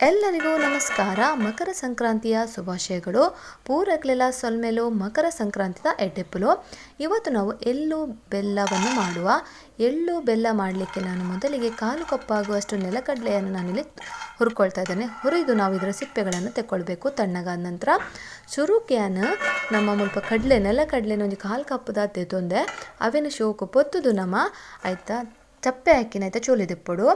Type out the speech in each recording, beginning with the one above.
ಎಲ್ಲರಿಗೂ ನಮಸ್ಕಾರ. ಮಕರ ಸಂಕ್ರಾಂತಿಯ ಶುಭಾಶಯಗಳು. ಪೂರಕ್ಲೆಲ್ಲ ಸೊಲ್ಮೆಲು ಮಕರ ಸಂಕ್ರಾಂತಿದ ಎಡ್ಡೆಪ್ಪಲು. ಇವತ್ತು ನಾವು ಎಳ್ಳು ಬೆಲ್ಲವನ್ನು ಮಾಡುವ. ಎಳ್ಳು ಬೆಲ್ಲ ಮಾಡಲಿಕ್ಕೆ ನಾನು ಮೊದಲಿಗೆ ಕಾಲು ಕಪ್ಪಾಗುವಷ್ಟು ನೆಲಕಡಲೆಯನ್ನು ನಾನಿಲ್ಲಿ ಹುರ್ಕೊಳ್ತಾ ಇದ್ದೇನೆ. ಹುರಿದು ನಾವು ಇದರ ಸಿಪ್ಪೆಗಳನ್ನು ತೆಕ್ಕೊಳ್ಬೇಕು. ತಣ್ಣಗಾದ ನಂತರ ಚುರುಕಿಯನ್ನು ನಮ್ಮ ಮುಲ್ಪ ಕಡಲೆ ನೆಲಗಡಲೆನ ಒಂದು ಕಾಲು ಕಪ್ಪದ ತೆತ್ತೊಂದೆ ಅವೇನು ಶೋಕು ಪೊತ್ತುದು ನಮ್ಮ, ಆಯ್ತಾ? ಚಪ್ಪೆ ಹಾಕಿನ ಆಯ್ತಾ ಚೋಲಿ ದಿಪ್ಪಡು.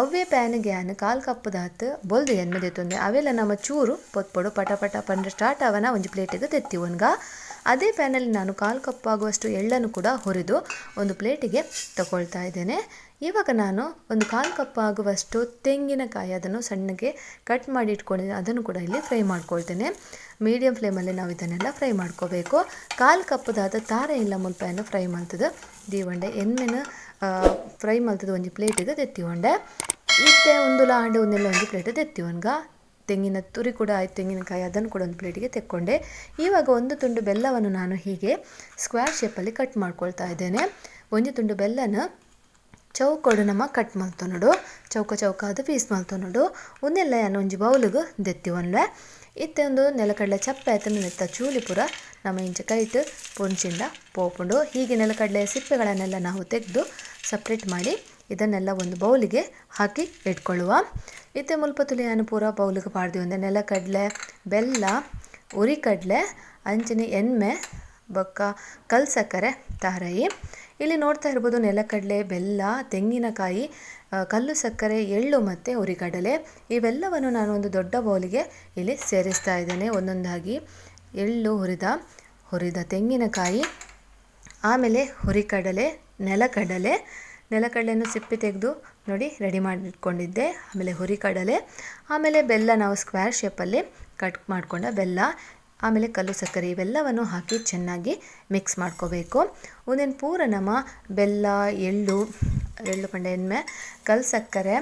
ಅವೇ ಪ್ಯಾನ್ಗೆ ಆನ್ ಕಾಲು ಕಪ್ಪದ ದಾತ್ ಬೊಲ್ದು ಎಣ್ಣೆ ದೆತ್ತೊಂದೆ ಅವೆಲ್ಲ ನಮ್ಮ ಚೂರು ಪೊತ್ಪೊಡು ಪಟ ಪಟ ಪಂಡ ಸ್ಟಾರ್ಟ್ ಅವನ ಒಂದು ಪ್ಲೇಟಿಗೆ ತೆತ್ತಿ ಒನ್ಗ ಅದೇ ಪ್ಯಾನಲ್ಲಿ ನಾನು ಕಾಲು ಕಪ್ ಆಗುವಷ್ಟು ಎಳ್ಳನ್ನು ಕೂಡ ಹುರಿದು ಒಂದು ಪ್ಲೇಟಿಗೆ ತಗೊಳ್ತಾ ಇದ್ದೇನೆ. ಇವಾಗ ನಾನು ಒಂದು ಕಾಲು ಕಪ್ ಆಗುವಷ್ಟು ತೆಂಗಿನಕಾಯಿ ಅದನ್ನು ಸಣ್ಣಗೆ ಕಟ್ ಮಾಡಿ ಇಟ್ಕೊಂಡಿದ್ದೀನಿ ಅದನ್ನು ಕೂಡ ಇಲ್ಲಿ ಫ್ರೈ ಮಾಡ್ಕೊಳ್ತೇನೆ. ಮೀಡಿಯಂ ಫ್ಲೇಮಲ್ಲಿ ನಾವು ಇದನ್ನೆಲ್ಲ ಫ್ರೈ ಮಾಡ್ಕೋಬೇಕು. ಕಾಲು ಕಪ್ಪದಾದ ತಾರೆ ಇಲ್ಲ ಮುಲ್ಪಾಯನ್ನು ಫ್ರೈ ಮಾಡ್ತದೆ. ದೀವಂಡೆ ಎಣ್ಣೆನ ಫ್ರೈ ಮಲ್ತದ ಒಂಜಿ ಪ್ಲೇಟಿಗೆ ತೆತ್ತಿಕೊಂಡೆ ಇತ್ತೆ ಒಂದು ಲಾಂಡೆ ಉಂದೆಲ್ಲ ಒಂದು ಪ್ಲೇಟ್ ತೆತ್ತಿವನ್ಗ ತೆಂಗಿನ ತುರಿ ಕೂಡ ಆಯ್ತು, ತೆಂಗಿನಕಾಯಿ ಅದನ್ನು ಕೂಡ ಒಂದು ಪ್ಲೇಟಿಗೆ ತೆಕ್ಕೊಂಡೆ. ಇವಾಗ ಒಂದು ತುಂಡು ಬೆಲ್ಲವನ್ನು ನಾನು ಹೀಗೆ ಸ್ಕ್ವೇರ್ ಶೇಪಲ್ಲಿ ಕಟ್ ಮಾಡ್ಕೊಳ್ತಾ ಇದ್ದೇನೆ. ಒಂದು ತುಂಡು ಬೆಲ್ಲನ ಚೌಕೋಡು ನಮ್ಮ ಕಟ್ ಮಲ್ತೊನಡು ಚೌಕ ಚೌಕ ಅದು ಪೀಸ್ ಮಲ್ತೊನಡು ಒಂದೆಲ್ಲ ಏನು ಒಂಜಿ ಬೌಲಿಗೆ ದೆತ್ತಿವನ್ಲೆ ಇತ್ತೆ ಒಂದು ನೆಲಕಡಲೆ ಚಪ್ಪೆ ಆಯ್ತು ನೆತ್ತ ಚೂಲಿ ಪೂರ. ನಮ್ಮ ಇಂಚ ಕೈಟ್ ಪೊಂಚಿಂದ ಪೋಪುಂಡು. ಹೀಗೆ ನೆಲಕಡಲೆ ಸಿಪ್ಪೆಗಳನ್ನೆಲ್ಲ ನಾವು ತೆಗೆದು ಸಪ್ರೇಟ್ ಮಾಡಿ ಇದನ್ನೆಲ್ಲ ಒಂದು ಬೌಲಿಗೆ ಹಾಕಿ ಇಟ್ಕೊಳ್ಳುವ. ಇತ್ತೆ ಮುಲ್ಪ ತುಳಿಯನ್ನು ಪೂರ ಬೌಲಿಗೆ ಪಾಡ್ದಿವಂದೆ ನೆಲಕಡಲೆ, ಬೆಲ್ಲ, ಉರಿಕಡಲೆ, ಅಂಚಿನ ಎಣ್ಣೆ ಬೊಕ್ಕ ಕಲ್ ಸಕ್ಕರೆ ತಾರಾಯಿ. ಇಲ್ಲಿ ನೋಡ್ತಾ ಇರ್ಬೋದು ನೆಲಕಡಲೆ, ಬೆಲ್ಲ, ತೆಂಗಿನಕಾಯಿ ಕಲ್ಲು ಸಕ್ಕರೆ, ಎಳ್ಳು ಮತ್ತು ಉರಿಗಡಲೆ. ಇವೆಲ್ಲವನ್ನು ನಾನು ಒಂದು ದೊಡ್ಡ ಬೌಲಿಗೆ ಇಲ್ಲಿ ಸೇರಿಸ್ತಾ ಇದ್ದೇನೆ ಒಂದೊಂದಾಗಿ. ಎಳ್ಳು ಹುರಿದ ಹುರಿದ ತೆಂಗಿನಕಾಯಿ, ಆಮೇಲೆ ಹುರಿಕಡಲೆ, ನೆಲಕಡಲೆ. ನೆಲಕಡಲೆಯನ್ನು ಸಿಪ್ಪೆ ತೆಗೆದು ನೋಡಿ ರೆಡಿ ಮಾಡಿಟ್ಕೊಂಡಿದ್ದೆ. ಆಮೇಲೆ ಹುರಿಕಡಲೆ, ಆಮೇಲೆ ಬೆಲ್ಲ ನಾವು ಸ್ಕ್ವೇರ್ ಶೇಪಲ್ಲಿ ಕಟ್ ಮಾಡಿಕೊಂಡ ಬೆಲ್ಲ. ಆಮೇಲೆ ಕಲ್ಲು, ಸಕ್ಕರೆ ಇವೆಲ್ಲವನ್ನು ಹಾಕಿ ಚೆನ್ನಾಗಿ ಮಿಕ್ಸ್ ಮಾಡ್ಕೋಬೇಕು. ಒಂದೇನು ಪೂರ ನಮ್ಮ ಬೆಲ್ಲ, ಎಳ್ಳು ಎಳ್ಳು ಪಂಡೆ ಕಲ್ಲು, ಸಕ್ಕರೆ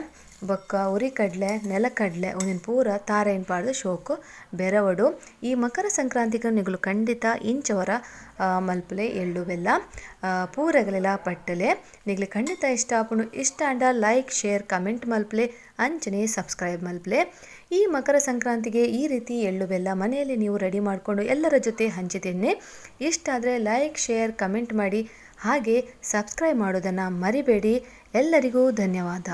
ಬೊಕ್ಕ ಉರಿಕಡಲೆ ನೆಲಕಡಲೆ ಒಂದಿನ ಪೂರ ತಾರೇನ್ ಪಾಡ್ದು, ಶೋಕು, ಬೆರವಡು. ಈ ಮಕರ ಸಂಕ್ರಾಂತಿಗೆ ನಿಗಳು ಖಂಡಿತ ಇಂಚವರ ಮಲ್ಪಲೆ, ಎಳ್ಳು, ಬೆಲ್ಲ ಪೂರಗಲೆಲ್ಲ ಪಟ್ಟಲೆ. ನಿಗ್ಲಿ ಖಂಡಿತ ಇಷ್ಟ ಆಪುನು ಇಷ್ಟ ಅಂಡ ಲೈಕ್, ಶೇರ್, ಕಮೆಂಟ್ ಮಲ್ಪಲೆ, ಅಂಚನೆ ಸಬ್ಸ್ಕ್ರೈಬ್ ಮಲ್ಪಲೆ. ಈ ಮಕರ ಸಂಕ್ರಾಂತಿಗೆ ಈ ರೀತಿ ಎಳ್ಳು, ಬೆಲ್ಲ ಮನೆಯಲ್ಲಿ ನೀವು ರೆಡಿ ಮಾಡಿಕೊಂಡು ಎಲ್ಲರ ಜೊತೆ ಹಂಚಿದ್ದೇನೆ. ಇಷ್ಟ ಆದರೆ ಲೈಕ್, ಶೇರ್, ಕಮೆಂಟ್ ಮಾಡಿ, ಹಾಗೆ ಸಬ್ಸ್ಕ್ರೈಬ್ ಮಾಡೋದನ್ನು ಮರಿಬೇಡಿ. ಎಲ್ಲರಿಗೂ ಧನ್ಯವಾದ.